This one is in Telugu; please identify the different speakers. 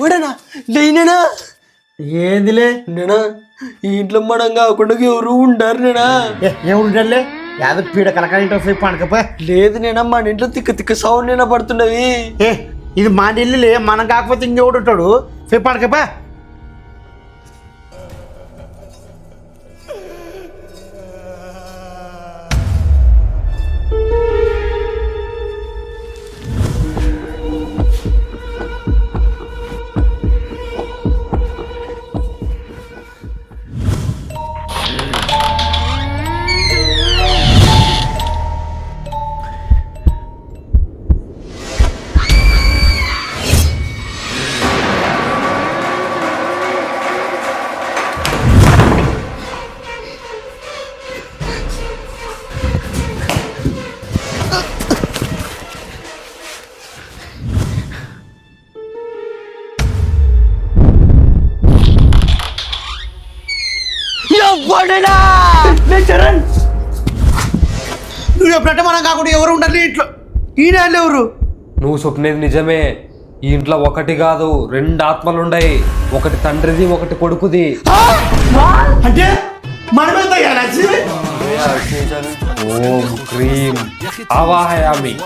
Speaker 1: వాడనా లేనేనా
Speaker 2: ఏందిలే
Speaker 1: నేనా? ఈ ఇంట్లో మనం కాకుండా ఎవరు ఉంటారు నేనా?
Speaker 2: ఏముండలే యాదో పీడ కలకాలంటే వస్తాయి పండకపో
Speaker 1: లేదు నేనా మన ఇంట్లో తిక్క తిక్క సౌండ్ నేనా పడుతున్నవి
Speaker 2: ఏ ఇది మా ఇల్లులే మనం కాకపోతే ఇంకెవడు ఉంటాడు? పోయి
Speaker 1: చరణ్.
Speaker 2: నువ్వు ఎప్పుడంటే మనం కాకుండా ఎవరు ఉండాలి ఇంట్లో. ఈయన ఎవరు?
Speaker 3: నువ్వు చెప్పినది నిజమే. ఈ ఇంట్లో ఒకటి కాదు రెండు ఆత్మలుండాయి. ఒకటి తండ్రిది ఒకటి కొడుకుది.
Speaker 2: అంటే మనమే
Speaker 3: ఓం క్రీం. ఆవాహయామి.